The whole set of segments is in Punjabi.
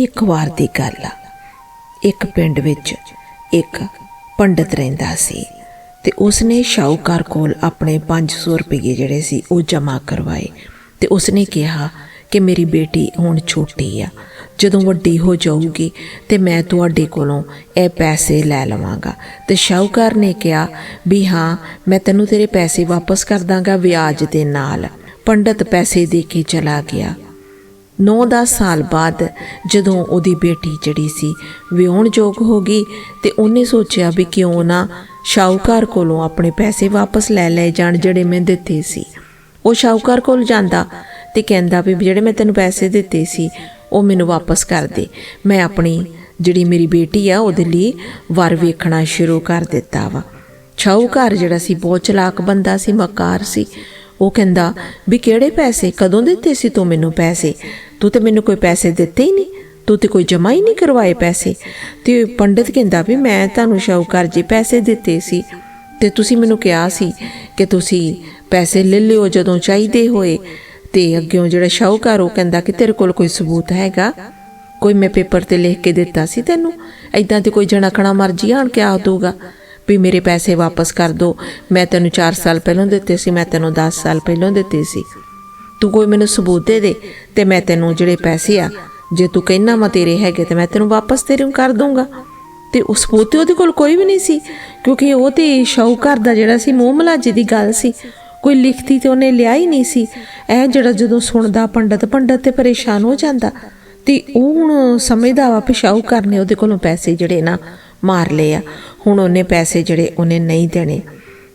ਇੱਕ ਵਾਰ ਦੀ ਗੱਲ ਆ। ਇੱਕ ਪਿੰਡ ਵਿੱਚ ਇੱਕ ਪੰਡਤ ਰਹਿੰਦਾ ਸੀ ਤੇ ਉਸਨੇ ਸ਼ਾਹੂਕਾਰ ਕੋਲ ਆਪਣੇ 500 ਰੁਪਏ ਜਿਹੜੇ ਸੀ ਉਹ ਜਮ੍ਹਾਂ ਕਰਵਾਏ ਤੇ ਉਸਨੇ ਕਿਹਾ ਕਿ ਮੇਰੀ ਬੇਟੀ ਹੁਣ ਛੋਟੀ ਆ। ਜਦੋਂ ਵੱਡੀ ਹੋ ਜਾਊਗੀ ਤੇ ਮੈਂ ਤੁਹਾਡੇ ਕੋਲੋਂ ਇਹ ਪੈਸੇ ਲੈ ਲਵਾਂਗਾ। ਤੇ ਸ਼ਾਹੂਕਾਰ ਨੇ ਕਿਹਾ ਵੀ ਹਾਂ, ਮੈਂ ਤੈਨੂੰ ਤੇਰੇ ਪੈਸੇ ਵਾਪਸ ਕਰ ਦਾਂਗਾ, ਵਿਆਜ ਦੇ ਨਾਲ। ਪੰਡਤ ਪੈਸੇ ਦੇ ਕੇ ਚਲਾ ਗਿਆ। 9-10 ਸਾਲ ਬਾਅਦ ਜਦੋਂ ਉਹਦੀ ਬੇਟੀ ਜਿਹੜੀ ਸੀ ਵਿਆਹੁਣ ਹੋ ਗਈ ਤੇ ਉਹਨੇ ਸੋਚਿਆ ਵੀ ਕਿਉਂ ਨਾ ਸ਼ਾਹੂਕਾਰ ਕੋਲੋਂ ਆਪਣੇ ਪੈਸੇ ਵਾਪਸ ਲੈ ਲਏ ਜਾਣ ਜਿਹੜੇ ਮੈਂ ਦਿੱਤੇ ਸੀ। ਉਹ ਸ਼ਾਹੂਕਾਰ ਕੋਲ ਜਾਂਦਾ ਤੇ ਕਹਿੰਦਾ ਵੀ ਜਿਹੜੇ ਮੈਂ ਤੈਨੂੰ ਪੈਸੇ ਦਿੱਤੇ ਸੀ, ਉਹ ਮੈਨੂੰ ਵਾਪਸ ਕਰ ਦੇ। ਮੈਂ ਆਪਣੀ ਜਿਹੜੀ ਮੇਰੀ ਬੇਟੀ ਆ, ਉਹਦੇ ਲਈ ਵਰ ਵੇਖਣਾ ਸ਼ੁਰੂ ਕਰ ਦਿੱਤਾ ਵਾ। ਸ਼ਾਹੂਕਾਰ ਜਿਹੜਾ ਸੀ, ਬਹੁਤ ਚਲਾਕ ਬੰਦਾ ਸੀ, ਮਕਾਰ ਸੀ। ਉਹ ਕਹਿੰਦਾ ਵੀ ਕਿਹੜੇ ਪੈਸੇ, ਕਦੋਂ ਦਿੱਤੇ ਸੀ ਤੂੰ ਮੈਨੂੰ ਪੈਸੇ? ਤੂੰ ਤੇ ਮੈਨੂੰ ਕੋਈ ਪੈਸੇ ਦਿੱਤੇ ਹੀ ਨਹੀਂ, ਤੂੰ ਤੇ ਕੋਈ ਜਮਾ ਹੀ ਨਹੀਂ ਕਰਵਾਏ ਪੈਸੇ। ਤੇ ਪੰਡਿਤ ਕਹਿੰਦਾ ਵੀ ਮੈਂ ਤੁਹਾਨੂੰ ਸ਼ਾਹੂਕਾਰ ਜੀ ਪੈਸੇ ਦਿੱਤੇ ਸੀ। ਤੇ ਤੁਸੀਂ ਮੈਨੂੰ ਕਿਹਾ ਸੀ ਕਿ ਤੁਸੀਂ ਪੈਸੇ ਲੈ ਲਿਓ ਜਦੋਂ ਚਾਹੀਦੇ ਹੋਏ। ਤੇ ਅੱਗਿਓਂ ਜਿਹੜਾ ਸ਼ਾਹੂਕਾਰ ਉਹ ਕਹਿੰਦਾ ਕਿ ਤੇਰੇ ਕੋਲ ਕੋਈ ਸਬੂਤ ਹੈਗਾ? ਕੋਈ ਮੈਂ ਪੇਪਰ ਤੇ ਲਿਖ ਕੇ ਦਿੱਤਾ ਸੀ ਤੈਨੂੰ? ਐਦਾਂ ਤੇ ਕੋਈ ਜਣਾ ਜਣਕਣਾ ਮਰਜ਼ੀ ਆਣ ਕੇ ਆ ਦੂਗਾ ਵੀ ਮੇਰੇ ਪੈਸੇ ਵਾਪਸ ਕਰ ਦੋ। ਮੈਂ ਤੈਨੂੰ 4 ਸਾਲ ਪਹਿਲਾਂ ਦਿੱਤੇ ਸੀ, ਮੈਂ ਤੈਨੂੰ 10 ਸਾਲ ਪਹਿਲਾਂ ਦਿੱਤੇ ਸੀ। ਤੂੰ ਕੋਈ ਮੈਨੂੰ ਸਬੂਤ ਦੇ ਦੇ ਤੇ ਮੈਂ ਤੈਨੂੰ ਜਿਹੜੇ ਪੈਸੇ ਆ, ਜੇ ਤੂੰ ਕਹਿਣਾ ਮੈਂ ਤੇਰੇ ਹੈਗੇ ਤੇ ਮੈਂ ਤੈਨੂੰ ਵਾਪਸ ਤੇਰੇ ਕਰ ਦੂੰਗਾ ਤੇ ਉਸ ਸਬੂਤ ਉਹਦੇ ਕੋਲ ਕੋਈ ਵੀ ਨਹੀਂ ਸੀ, ਕਿਉਂਕਿ ਉਹ ਤੇ ਸ਼ਾਹੂਕਾਰ ਦਾ ਜਿਹੜਾ ਸੀ, ਮੂੰਹ ਮਲਾਜੇ ਦੀ ਗੱਲ ਸੀ। ਕੋਈ ਲਿਖਤੀ ਤੇ ਉਹਨੇ ਲਿਆ ਹੀ ਨਹੀਂ ਸੀ। ਇਹ ਜਿਹੜਾ ਜਦੋਂ ਸੁਣਦਾ ਪੰਡਤ ਪੰਡਤ ਤੇ ਪਰੇਸ਼ਾਨ ਹੋ ਜਾਂਦਾ, ਤੇ ਉਹ ਹੁਣ ਸਮਝਦਾ ਵਾ ਵੀ ਸ਼ਾਹੂਕਾਰ ਨੇ ਉਹਦੇ ਕੋਲੋਂ ਪੈਸੇ ਜਿਹੜੇ ਨਾ ਮਾਰ ਲਏ ਆ। ਹੁਣ ਉਹਨੇ ਪੈਸੇ ਜਿਹੜੇ ਉਹਨੇ ਨਹੀਂ ਦੇਣੇ।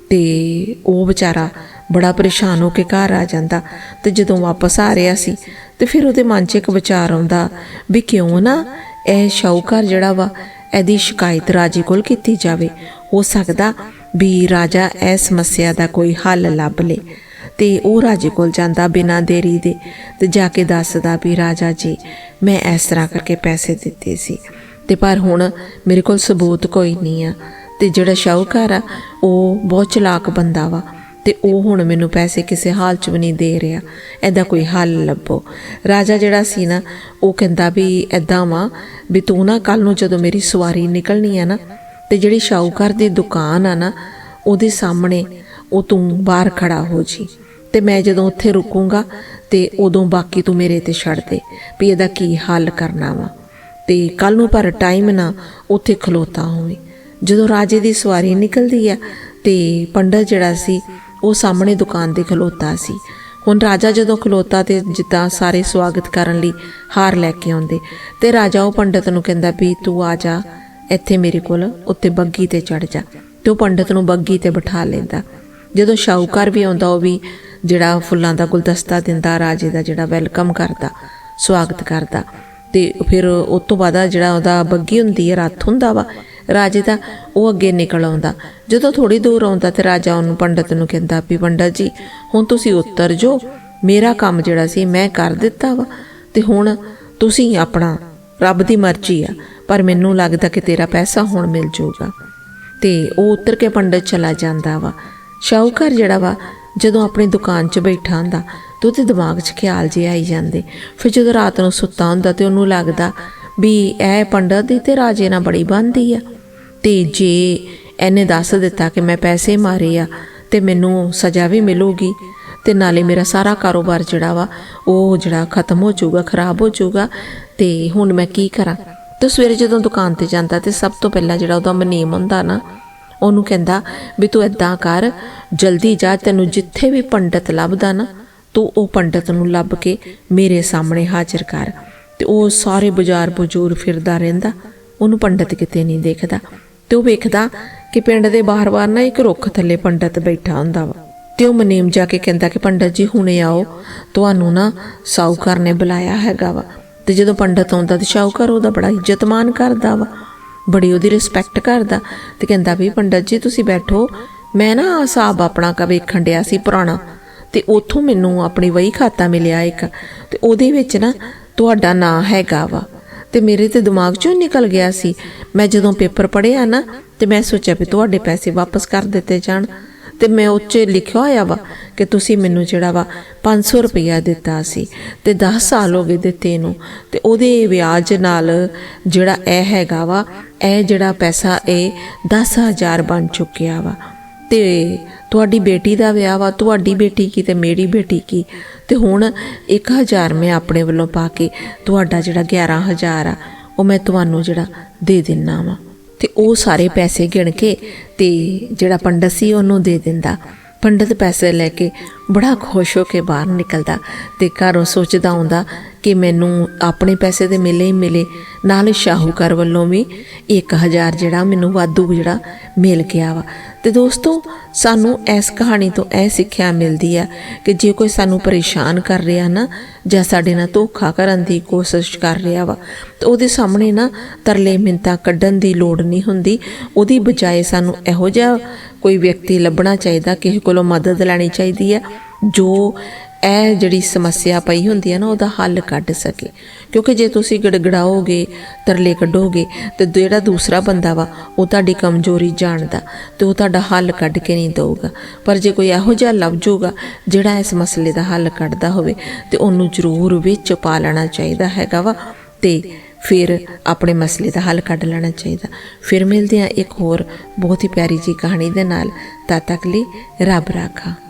ਤੇ ਉਹ ਵਿਚਾਰਾ ਬੜਾ ਪਰੇਸ਼ਾਨ ਹੋ ਕੇ ਘਰ ਆ ਜਾਂਦਾ। ਤੇ ਜਦੋਂ ਵਾਪਸ ਆ ਰਿਹਾ ਸੀ, ਤੇ ਫਿਰ ਉਹਦੇ ਮਨ 'ਚ ਇੱਕ ਵਿਚਾਰ ਆਉਂਦਾ ਵੀ ਕਿਉਂ ਨਾ ਇਹ ਸ਼ਾਹੂਕਾਰ ਜਿਹੜਾ ਵਾ, ਇਹਦੀ ਸ਼ਿਕਾਇਤ ਰਾਜੇ ਕੋਲ ਕੀਤੀ ਜਾਵੇ। ਹੋ ਸਕਦਾ ਵੀ ਰਾਜਾ ਇਹ ਸਮੱਸਿਆ ਦਾ ਕੋਈ ਹੱਲ ਲੱਭ ਲੇ ਤੇ ਉਹ ਰਾਜੇ ਕੋਲ ਜਾਂਦਾ ਬਿਨਾਂ ਦੇਰੀ ਦੇ ਤੇ ਜਾ ਕੇ ਦੱਸਦਾ ਵੀ ਰਾਜਾ ਜੀ, ਮੈਂ ਇਸ ਤਰ੍ਹਾਂ ਕਰਕੇ ਪੈਸੇ ਦਿੱਤੇ ਸੀ ਤੇ ਪਰ ਹੁਣ ਮੇਰੇ ਕੋਲ ਸਬੂਤ ਕੋਈ ਨਹੀਂ ਆ ਤੇ ਜਿਹੜਾ ਸ਼ਾਹੂਕਾਰ ਆ, ਉਹ ਬਹੁਤ ਚਲਾਕ ਬੰਦਾ ਵਾ। ਤੇ ਉਹ ਹੁਣ ਮੈਨੂੰ ਪੈਸੇ ਕਿਸੇ ਹਾਲ ਚ ਵੀ ਨਹੀਂ ਦੇ ਰਿਹਾ। ਐਦਾ ਕੋਈ ਹੱਲ ਲੱਭੋ। ਰਾਜਾ ਜਿਹੜਾ ਸੀ ਨਾ, ਉਹ ਕਹਿੰਦਾ ਵੀ ਐਦਾਂ ਵਾ, ਵੀ ਤੂੰ ਨਾ ਕੱਲ ਨੂੰ ਜਦੋਂ ਮੇਰੀ ਸਵਾਰੀ ਨਿਕਲਣੀ ਆ ਨਾ, ਤੇ ਜਿਹੜੀ ਸ਼ਾਹੂਕਾਰ ਦੀ ਦੁਕਾਨ ਆ ਨਾ, ਉਹਦੇ ਸਾਹਮਣੇ ਉਹ ਤੂੰ ਬਾਹਰ ਖੜਾ ਹੋ ਜੀ। ਤੇ ਮੈਂ ਜਦੋਂ ਉੱਥੇ ਰੁਕੂੰਗਾ, ਤੇ ਉਦੋਂ ਬਾਕੀ ਤੂੰ ਮੇਰੇ ਤੇ ਛੱਡ ਦੇ, ਵੀ ਇਹਦਾ ਕੀ ਹੱਲ ਕਰਨਾ ਵਾ। ਤੇ ਕੱਲ ਨੂੰ ਪਰ ਟਾਈਮ ਨਾ ਉੱਥੇ ਖਲੋਤਾ ਹੋਵੇ। ਜਦੋਂ ਰਾਜੇ ਦੀ ਸਵਾਰੀ ਨਿਕਲਦੀ ਆ, ਤੇ ਪੰਡਤ ਜਿਹੜਾ ਸੀ ਉਹ ਸਾਹਮਣੇ ਦੁਕਾਨ ਦੇ ਖਲੋਤਾ ਸੀ। ਹੁਣ ਰਾਜਾ ਜਦੋਂ ਖਲੋਤਾ ਤੇ ਜਿੱਦਾਂ ਸਾਰੇ ਸਵਾਗਤ ਕਰਨ ਲਈ ਹਾਰ ਲੈ ਕੇ ਆਉਂਦੇ, ਤੇ ਰਾਜਾ ਉਹ ਪੰਡਤ ਨੂੰ ਕਹਿੰਦਾ, ਵੀ ਤੂੰ ਆ ਜਾ, ਇੱਥੇ ਮੇਰੇ ਕੋਲ ਉੱਤੇ ਬੱਗੀ ਤੇ ਚੜ ਜਾ। ਤੇ ਉਹ ਪੰਡਤ ਨੂੰ ਬੱਗੀ ਤੇ ਬਿਠਾ ਲੈਂਦਾ। ਜਦੋਂ ਸ਼ਾਹੂਕਾਰ ਵੀ ਆਉਂਦਾ, ਉਹ ਵੀ ਜਿਹੜਾ ਫੁੱਲਾਂ ਦਾ ਗੁਲਦਸਤਾ ਦਿੰਦਾ, ਰਾਜੇ ਦਾ ਜਿਹੜਾ ਵੈਲਕਮ ਕਰਦਾ, ਸਵਾਗਤ ਕਰਦਾ। ਤੇ ਫਿਰ ਉਸ ਤੋਂ ਬਾਅਦ ਜਿਹੜਾ ਉਹਦਾ ਬੱਗੀ ਹੁੰਦੀ ਹੈ ਰੱਥ ਹੁੰਦਾ ਵਾ ਰਾਜੇ ਦਾ, ਉਹ ਅੱਗੇ ਨਿਕਲ ਆਉਂਦਾ। ਜਦੋਂ ਥੋੜੀ ਦੂਰ ਆਉਂਦਾ ਤੇ ਰਾਜਾ ਉਹਨੂੰ ਪੰਡਤ ਨੂੰ ਕਹਿੰਦਾ ਵੀ ਪੰਡਤ ਜੀ, ਹੁਣ ਤੁਸੀਂ ਉੱਤਰ ਜੋ ਮੇਰਾ ਕੰਮ ਜਿਹੜਾ ਸੀ ਮੈਂ ਕਰ ਦਿੱਤਾ ਵਾ ਤੇ ਹੁਣ ਤੁਸੀਂ ਆਪਣਾ ਰੱਬ ਦੀ ਮਰਜ਼ੀ ਆ, ਪਰ ਮੈਨੂੰ ਲੱਗਦਾ ਕਿ ਤੇਰਾ ਪੈਸਾ ਹੁਣ ਮਿਲ ਜਾਊਗਾ। ਤੇ ਉਹ ਉੱਤਰ ਕੇ ਪੰਡਤ ਚਲਾ ਜਾਂਦਾ ਵਾ। ਸ਼ਾਹੂਕਾਰ ਜਿਹੜਾ ਵਾ, ਜਦੋਂ ਆਪਣੀ ਦੁਕਾਨ 'ਚ ਬੈਠਾ ਹੁੰਦਾ, ਤੇ ਉਹਦੇ ਦਿਮਾਗ 'ਚ ਖਿਆਲ ਜਿਹੇ ਆਈ ਜਾਂਦੇ। ਫਿਰ ਜਦੋਂ ਰਾਤ ਨੂੰ ਸੁੱਤਾ ਹੁੰਦਾ ਤੇ ਉਹਨੂੰ ਲੱਗਦਾ ਵੀ ਇਹ ਪੰਡਤ ਦੀ ਤੇ ਰਾਜੇ ਨਾਲ ਬੜੀ ਬੰਦੀ ਆ। ਤੇ ਜੇ ਇਹਨੇ ਦੱਸ ਦਿੱਤਾ ਕਿ ਮੈਂ ਪੈਸੇ ਮਾਰੇ ਆ ਤੇ ਮੈਨੂੰ ਸਜ਼ਾ ਵੀ ਮਿਲੂਗੀ, ਤੇ ਨਾਲੇ ਮੇਰਾ ਸਾਰਾ ਕਾਰੋਬਾਰ ਜਿਹੜਾ ਵਾ, ਉਹ ਜਿਹੜਾ ਖਤਮ ਹੋ ਜਾਊਗਾ, ਖਰਾਬ ਹੋ ਜਾਊਗਾ, ਤੇ ਹੁਣ ਮੈਂ ਕੀ ਕਰਾਂ? ਤੇ ਸਵੇਰੇ ਜਦੋਂ ਦੁਕਾਨ ਤੇ ਜਾਂਦਾ ਤੇ ਸਭ ਤੋਂ ਪਹਿਲਾਂ ਜਿਹੜਾ ਉਹਦਾ ਮਨੀਮ ਹੁੰਦਾ ਨਾ, ਉਹਨੂੰ ਕਹਿੰਦਾ ਵੀ ਤੂੰ ਏਦਾਂ ਕਰ, ਜਲਦੀ ਜਾ, ਤੈਨੂੰ ਜਿੱਥੇ ਵੀ ਪੰਡਤ ਲੱਭਦਾ ਨਾ, ਤੂੰ ਉਹ ਪੰਡਤ ਨੂੰ ਲੱਭ ਕੇ ਮੇਰੇ ਸਾਹਮਣੇ ਹਾਜ਼ਰ ਕਰ। ਤੇ ਉਹ ਸਾਰੇ ਬਾਜ਼ਾਰ ਬਜੂਰ ਫਿਰਦਾ ਰਹਿੰਦਾ, ਉਹਨੂੰ ਪੰਡਤ ਕਿਤੇ ਨਹੀਂ ਦੇਖਦਾ ਤੇ ਉਹ ਵੇਖਦਾ ਕਿ ਪਿੰਡ ਦੇ ਬਾਹਰ-ਬਾਹਰ ਨਾ ਇੱਕ ਰੁੱਖ ਥੱਲੇ ਪੰਡਤ ਬੈਠਾ ਹੁੰਦਾ ਵਾ ਤੇ ਉਹ ਮਨੇਮ ਜਾ ਕੇ ਕਹਿੰਦਾ ਕਿ ਪੰਡਤ ਜੀ ਹੁਣੇ ਆਓ, ਤੁਹਾਨੂੰ ਨਾ ਸਾਊਕਾਰ ਨੇ ਬੁਲਾਇਆ ਹੈਗਾ ਵਾ ਤੇ ਜਦੋਂ ਪੰਡਤ ਆਉਂਦਾ ਤੇ ਸ਼ਾਹੂਕਾਰ ਉਹਦਾ ਬੜਾ ਇੱਜ਼ਤਮਾਨ ਕਰਦਾ ਵਾ, ਬੜੀ ਉਹਦੀ ਰਿਸਪੈਕਟ ਕਰਦਾ ਤੇ ਕਹਿੰਦਾ ਵੀ ਪੰਡਤ ਜੀ ਤੁਸੀਂ ਬੈਠੋ, ਮੈਂ ਨਾ ਹਿਸਾਬ ਆਪਣਾ ਕਾ ਵੇਖਣ ਡਿਆ ਸੀ ਪੁਰਾਣਾ ਤੇ ਉਥੋਂ ਮੈਨੂੰ ਆਪਣੀ ਵਹੀ ਖਾਤਾ ਮਿਲਿਆ ਇੱਕ ਤੇ ਉਹਦੇ ਵਿੱਚ ਨਾ ਤੁਹਾਡਾ ਨਾਂ ਹੈਗਾ ਵਾ। ਤੇ ਮੇਰੇ ਤੇ ਦਿਮਾਗ ਚੋਂ ਹੀ ਨਿਕਲ ਗਿਆ ਸੀ। ਮੈਂ ਜਦੋਂ ਪੇਪਰ ਪੜ੍ਹਿਆ ਨਾ, ਤੇ ਮੈਂ ਸੋਚਿਆ ਵੀ ਤੁਹਾਡੇ ਪੈਸੇ ਵਾਪਸ ਕਰ ਦਿੱਤੇ ਜਾਣ। ਤੇ ਮੈਂ ਉੱਚੇ ਲਿਖਿਆ ਹੋਇਆ ਵਾ ਕਿ ਤੁਸੀਂ ਮੈਨੂੰ ਜਿਹੜਾ ਵਾ 500 ਰੁਪਇਆ ਦਿੱਤਾ ਸੀ ਤੇ 10 ਸਾਲ ਹੋ ਗਏ ਦਿੱਤੇ ਨੂੰ। ਤੇ ਉਹਦੇ ਵਿਆਜ ਨਾਲ ਜਿਹੜਾ ਇਹ ਹੈਗਾ ਵਾ, ਇਹ ਜਿਹੜਾ ਪੈਸਾ ਇਹ 10000 ਬਣ ਚੁੱਕਿਆ ਵਾ। ਤੇ ਤੁਹਾਡੀ ਬੇਟੀ ਦਾ ਵਿਆਹ ਵਾ, ਤੁਹਾਡੀ ਬੇਟੀ ਕੀ ਤੇ ਮੇਰੀ ਬੇਟੀ ਕੀ। ਤੇ ਹੁਣ 1000 ਮੈਂ ਆਪਣੇ ਵੱਲੋਂ ਪਾ ਕੇ ਤੁਹਾਡਾ ਜਿਹੜਾ 11000 ਆ, ਉਹ ਮੈਂ ਤੁਹਾਨੂੰ ਜਿਹੜਾ ਦੇ ਦਿੰਨਾ ਵਾ। ਤੇ ਉਹ ਸਾਰੇ ਪੈਸੇ ਗਿਣ ਕੇ ਤੇ ਜਿਹੜਾ ਪੰਡਤ ਸੀ ਉਹਨੂੰ ਦੇ ਦਿੰਦਾ। ਪੰਡਤ ਪੈਸੇ ਲੈ ਕੇ ਬੜਾ ਖੁਸ਼ ਹੋ ਕੇ ਬਾਹਰ ਨਿਕਲਦਾ ਤੇ ਘਰੋਂ ਸੋਚਦਾ ਹੁੰਦਾ ਕਿ ਮੈਨੂੰ ਆਪਣੇ ਪੈਸੇ ਦੇ ਮਿਲੇ ਹੀ ਮਿਲੇ। ਨਾਲ ਸ਼ਾਹੂਕਾਰ ਵੱਲੋਂ ਵੀ 1000 ਜਿਹੜਾ ਮੈਨੂੰ ਵਾਧੂ ਜਿਹੜਾ ਮਿਲ ਗਿਆ ਵਾ। ਤੇ ਦੋਸਤੋ, ਸਾਨੂੰ ਇਸ ਕਹਾਣੀ ਤੋਂ ਇਹ ਸਿੱਖਿਆ ਮਿਲਦੀ ਆ ਕਿ ਜੇ ਕੋਈ ਸਾਨੂੰ ਪਰੇਸ਼ਾਨ ਕਰ ਰਿਹਾ ਨਾ, ਜਾਂ ਸਾਡੇ ਨਾਲ ਧੋਖਾ ਕਰਨ ਦੀ ਕੋਸ਼ਿਸ਼ ਕਰ ਰਿਹਾ ਵਾ, ਤਾਂ ਉਹਦੇ ਸਾਹਮਣੇ ਨਾ ਤਰਲੇ ਮਿੰਤਾ ਕੱਢਣ ਦੀ ਲੋੜ ਨਹੀਂ ਹੁੰਦੀ। ਉਹਦੀ ਬਜਾਏ ਸਾਨੂੰ ਇਹੋ ਜਿਹਾ ਕੋਈ ਵਿਅਕਤੀ ਲੱਭਣਾ ਚਾਹੀਦਾ, ਕਿਸੇ ਕੋਲੋਂ ਮਦਦ ਲੈਣੀ ਚਾਹੀਦੀ ਹੈ ਜੋ ਇਹ ਜਿਹੜੀ ਸਮੱਸਿਆ ਪਈ ਹੁੰਦੀ ਹੈ ਨਾ, ਉਹਦਾ ਹੱਲ ਕੱਢ ਸਕੇ। ਕਿਉਂਕਿ ਜੇ ਤੁਸੀਂ ਗੜਗੜਾਓਗੇ, ਤਰਲੇ ਕੱਢੋਗੇ, ਤੇ ਜਿਹੜਾ ਦੂਸਰਾ ਬੰਦਾ ਵਾ, ਉਹ ਤੁਹਾਡੀ ਕਮਜ਼ੋਰੀ ਜਾਣਦਾ ਤੇ ਉਹ ਤੁਹਾਡਾ ਹੱਲ ਕੱਢ ਕੇ ਨਹੀਂ ਦਊਗਾ। ਪਰ ਜੇ ਕੋਈ ਇਹੋ ਜਿਹਾ ਲੱਭ ਜਾਊਗਾ ਜਿਹੜਾ ਇਸ ਮਸਲੇ ਦਾ ਹੱਲ ਕੱਢਦਾ ਹੋਵੇ, ਤੇ ਉਹਨੂੰ ਜ਼ਰੂਰ ਵਿੱਚ ਪਾ ਲੈਣਾ ਚਾਹੀਦਾ ਹੈਗਾ ਵਾ ਤੇ ਫਿਰ ਆਪਣੇ ਮਸਲੇ ਦਾ ਹੱਲ ਕੱਢ ਲੈਣਾ ਚਾਹੀਦਾ। ਫਿਰ ਮਿਲਦੇ ਆ ਇੱਕ ਹੋਰ ਬਹੁਤ ਹੀ ਪਿਆਰੀ ਜੀ ਕਹਾਣੀ ਦੇ ਨਾਲ। ਤਦ ਤੱਕ ਲਈ ਰੱਬ ਰਾਖਾ।